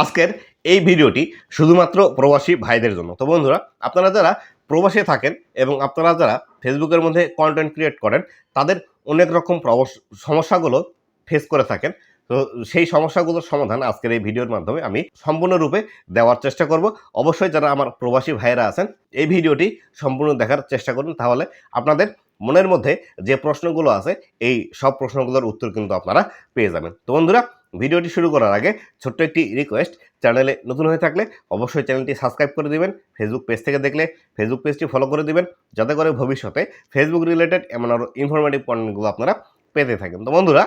আজকের এই ভিডিওটি শুধুমাত্র প্রবাসী ভাইদের জন্য। তো বন্ধুরা, আপনারা যারা প্রবাসে থাকেন এবং আপনারা যারা ফেসবুকের মধ্যে কন্টেন্ট ক্রিয়েট করেন, তাদের অনেক রকম সমস্যাগুলো ফেস করে থাকেন। তো সেই সমস্যাগুলোর সমাধান আজকের এই ভিডিওর মাধ্যমে আমি সম্পূর্ণরূপে দেওয়ার চেষ্টা করব। অবশ্যই যারা আমার প্রবাসী ভাইয়েরা আছেন, এই ভিডিওটি সম্পূর্ণ দেখার চেষ্টা করুন। তাহলে আপনাদের মনের মধ্যে যে প্রশ্নগুলো আছে, এই সব প্রশ্নগুলোর উত্তর কিন্তু আপনারা পেয়ে যাবেন। তো বন্ধুরা ভিডিওটি শুরু করার আগে ছোট্ট একটি রিকোয়েস্ট চ্যানেলে নতুন হয়ে থাকলে অবশ্যই চ্যানেলটি সাবস্ক্রাইব করে দিবেন ফেসবুক পেজ থেকে দেখলে ফেসবুক পেজটি ফলো করে দিবেন, যাতে করে ভবিষ্যতে ফেসবুক রিলেটেড এমন আরও ইনফরমেটিভ কন্টেন্টগুলো আপনারা পেতে থাকেন। তো বন্ধুরা,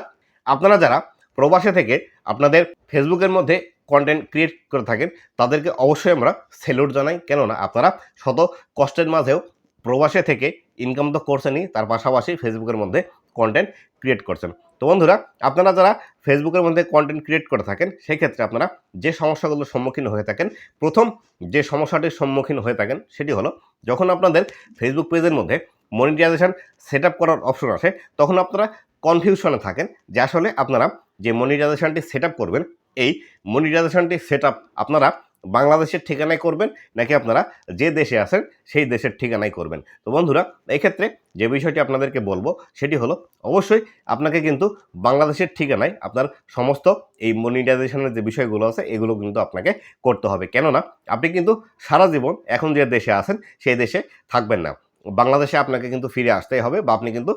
আপনারা যারা প্রবাসে থেকে আপনাদের ফেসবুকের মধ্যে কন্টেন্ট ক্রিয়েট করে থাকেন, তাদেরকে অবশ্যই আমরা সেলুট জানাই। কেননা, আপনারা শত কষ্টের মাঝেও প্রবাসে থেকে ইনকাম তো করছেনই, তার পাশাপাশি ফেসবুকের মধ্যে কন্টেন্ট ক্রিয়েট করছেন। তো বন্ধুরা, আপনারা যারা ফেসবুকের মধ্যে কন্টেন্ট ক্রিয়েট করে থাকেন সেই ক্ষেত্রে আপনারা যে সমস্যাগুলোর সম্মুখীন হয়ে থাকেন, প্রথম যে সমস্যাটির সম্মুখীন হয়ে থাকেন সেটি হলো, যখন আপনাদের ফেসবুক পেজের মধ্যে মনিটাইজেশন সেট আপ করার অপশন আসে, তখন আপনারা কনফিউশনে থাকেন যে আসলে আপনারা যে মনিটাইজেশনটি সেট আপ করবেন, এই মনিটাইজেশনটি সেট আপ আপনারা বাংলাদেশের ঠিকানায় করবেন, নাকি আপনারা যে দেশে আছেন সেই দেশের ঠিকানায় করবেন। তো বন্ধুরা এই ক্ষেত্রে যে বিষয়টি আপনাদেরকে বলব, সেটি হলো, অবশ্যই আপনাকে কিন্তু বাংলাদেশের ঠিকানায় আপনার সমস্ত এই মনিটাইজেশনের যে বিষয়গুলো আছে, এগুলো কিন্তু আপনাকে করতে হবে। কেননা, আপনি কিন্তু সারা জীবন এখন যে দেশে আছেন, সেই দেশে থাকবেন না। বাংলাদেশে আপনাকে কিন্তু ফিরে আসতেই হবে বা আপনি কিন্তু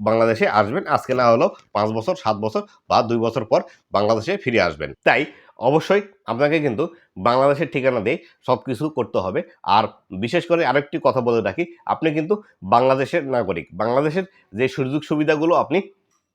বাংলাদেশে আসবেন, আজকে না হলেও পাঁচ বছর, সাত বছর বা দুই বছর পর বাংলাদেশে ফিরে আসবেন। তাই অবশ্যই আপনাকে কিন্তু বাংলাদেশের ঠিকানা দিয়ে সব কিছু করতে হবে। আর বিশেষ করে আরেকটি কথা বলে রাখি, আপনি কিন্তু বাংলাদেশের নাগরিক। বাংলাদেশের যে সুযোগ সুবিধাগুলো আপনি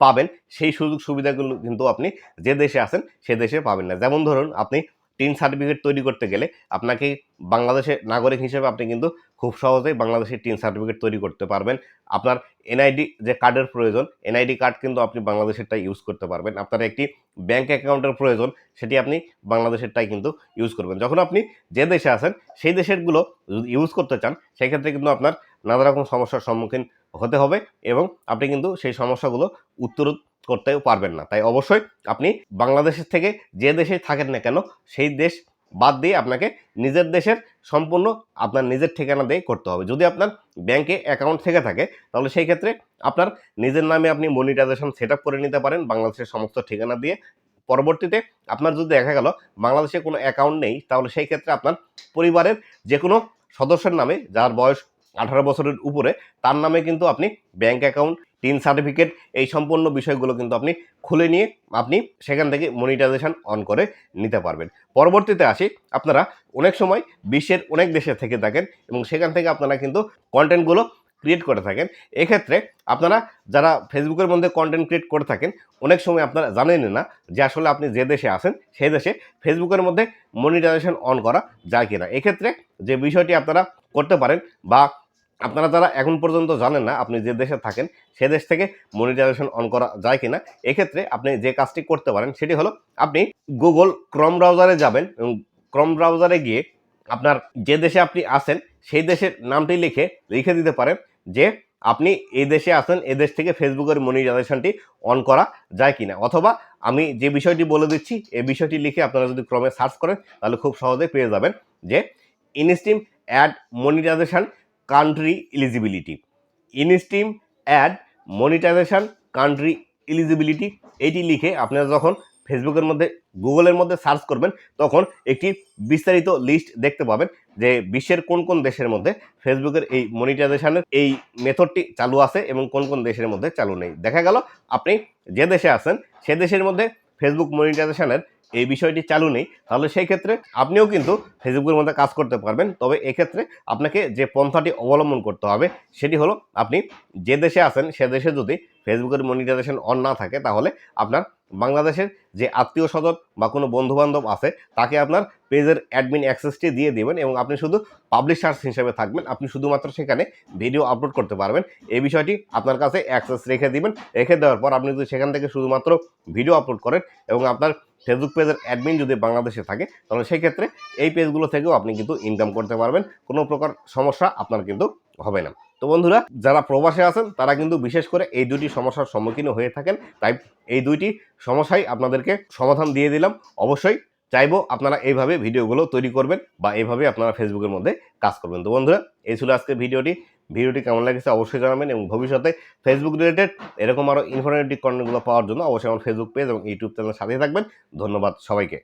পাবেন, সেই সুযোগ সুবিধাগুলো কিন্তু আপনি যে দেশে আছেন, সে দেশে পাবেন না। যেমন ধরুন, আপনি টিন সার্টিফিকেট তৈরি করতে গেলে আপনাকে বাংলাদেশের নাগরিক হিসেবে আপনি কিন্তু খুব সহজেই বাংলাদেশের টিন সার্টিফিকেট তৈরি করতে পারবেন। আপনার এনআইডি যে কার্ডের প্রয়োজন এনআইডি কার্ড কিন্তু আপনি বাংলাদেশেরটাই ইউজ করতে পারবেন। আপনার একটি ব্যাংক অ্যাকাউন্টের প্রয়োজন, সেটি আপনি বাংলাদেশেরটাই কিন্তু ইউজ করবেন। যখন আপনি যে দেশে আছেন, সেই দেশেরগুলো যদি ইউজ করতে চান, সেক্ষেত্রে কিন্তু আপনার নানা রকম সমস্যার সম্মুখীন হতে হবে এবং আপনি কিন্তু সেই সমস্যাগুলো উত্তর করতেও পারবেন না। তাই অবশ্যই আপনি বাংলাদেশের থেকে যে দেশে থাকেন না কেন, সেই দেশ বাদ দিয়ে আপনাকে নিজের দেশের সম্পূর্ণ আপনার নিজের ঠিকানা দিয়ে করতে হবে। যদি আপনার ব্যাংকে অ্যাকাউন্ট থেকে থাকে, তাহলে সেই ক্ষেত্রে আপনার নিজের নামে আপনি মনিটাইজেশন সেট করে নিতে পারেন বাংলাদেশের সমস্ত ঠিকানা দিয়ে। পরবর্তীতে আপনার যদি দেখা গেল বাংলাদেশে কোনো অ্যাকাউন্ট নেই, তাহলে সেই ক্ষেত্রে আপনার পরিবারের যে কোনো সদস্যের নামে, যার বয়স আঠারো বছরের উপরে, তার নামে কিন্তু আপনি ব্যাংক অ্যাকাউন্ট টিন সার্টিফিকেট এই সম্পূর্ণ বিষয়গুলো কিন্তু আপনি খুলে নিয়ে আপনি সেখান থেকে মনিটাইজেশন অন করে নিতে পারবেন। পরবর্তীতে আসি, আপনারা অনেক সময় বিশ্বের অনেক দেশে থেকে থাকেন এবং সেখান থেকে আপনারা কিন্তু কন্টেন্টগুলো ক্রিয়েট করে থাকেন। এক্ষেত্রে আপনারা যারা ফেসবুকের মধ্যে কন্টেন্ট ক্রিয়েট করে থাকেন, অনেক সময় আপনারা জানেন না যে আসলে আপনি যে দেশে আসেন সেই দেশে ফেসবুকের মধ্যে মনিটাইজেশন অন করা যায় কিনা। এক্ষেত্রে যে বিষয়টি আপনারা করতে পারেন বা আপনারা যারা এখন পর্যন্ত জানেন না, আপনি যে দেশে থাকেন, সে দেশ থেকে মনিটাইজেশন অন করা যায় কিনা, এক্ষেত্রে আপনি যে কাজটি করতে পারেন, সেটি হলো আপনি গুগল ক্রম ব্রাউজারে যাবেন এবং ক্রম ব্রাউজারে গিয়ে আপনার যে দেশে আপনি আছেন, সেই দেশের নামটি লিখে লিখে দিতে পারেন যে আপনি এই দেশে আছেন, এই দেশ থেকে ফেসবুকের মনিটাইজেশনটি অন করা যায় কিনা। অথবা আমি যে বিষয়টি বলে দিচ্ছি, এই বিষয়টি লিখে আপনারা যদি ক্রমে সার্চ করেন, তাহলে খুব সহজে পেয়ে যাবেন যে instream ad monetization country eligibility instream ad monetization country eligibility এটি লিখে আপনারা যখন ফেসবুকের মধ্যে গুগলের মধ্যে সার্চ করবেন, তখন একটি বিস্তারিত লিস্ট দেখতে পাবেন যে বিশ্বের কোন কোন দেশের মধ্যে ফেসবুকের এই মনিটাইজেশনের এই মেথডটি চালু আছে এবং কোন কোন দেশের মধ্যে চালু নেই। দেখা গেল, আপনি যে দেশে আছেন, সে দেশের মধ্যে ফেসবুক মনিটাইজেশনের এই বিষয়টি চালু নেই, তাহলে সেই ক্ষেত্রে আপনিও কিন্তু ফেসবুকের মধ্যে কাজ করতে পারবেন। তবে এক্ষেত্রে আপনাকে যে পন্থাটি অবলম্বন করতে হবে, সেটি হলো আপনি যে দেশে আছেন, সে দেশে যদি ফেসবুকের মনিটাইজেশন অন না থাকে, তাহলে আপনার বাংলাদেশের যে আত্মীয় স্বজন বা কোনো বন্ধুবান্ধব আছে, তাকে আপনার পেজের অ্যাডমিন অ্যাক্সেসটি দিয়ে দেবেন এবং আপনি শুধু পাবলিশার্স হিসেবে থাকবেন। আপনি শুধুমাত্র সেখানে ভিডিও আপলোড করতে পারবেন। এই বিষয়টি আপনার কাছে অ্যাক্সেস রেখে দিবেন। রেখে দেওয়ার পর আপনি যদি সেখান থেকে শুধুমাত্র ভিডিও আপলোড করেন এবং আপনার ফেসবুক পেজের অ্যাডমিন যদি বাংলাদেশে থাকে, তাহলে সেই ক্ষেত্রে এই পেজগুলো থেকেও আপনি কিন্তু ইনকাম করতে পারবেন। কোনো প্রকার সমস্যা আপনার কিন্তু হবে না। তো বন্ধুরা, যারা প্রবাসে আছেন, তারা কিন্তু বিশেষ করে এই দুটি সমস্যার সম্মুখীন হয়ে থাকেন। তাই এই দুইটি সমস্যাই আপনাদেরকে সমাধান দিয়ে দিলাম। অবশ্যই চাইব আপনারা এইভাবে ভিডিওগুলো তৈরি করবেন বা এইভাবে আপনারা ফেসবুকের মধ্যে কাজ করবেন। তো বন্ধুরা, এই ছিল আজকে ভিডিওটি ভিডিওটি কেমন লাগেছে অবশ্যই জানাবেন এবং ভবিষ্যতে ফেসবুক রিলেটেড এরকম আরও ইনফরমেটিভ কন্টেন্টগুলো পাওয়ার জন্য অবশ্যই আমার ফেসবুক পেজ এবং ইউটিউব চ্যানেল সাথে থাকবেন। ধন্যবাদ সবাইকে।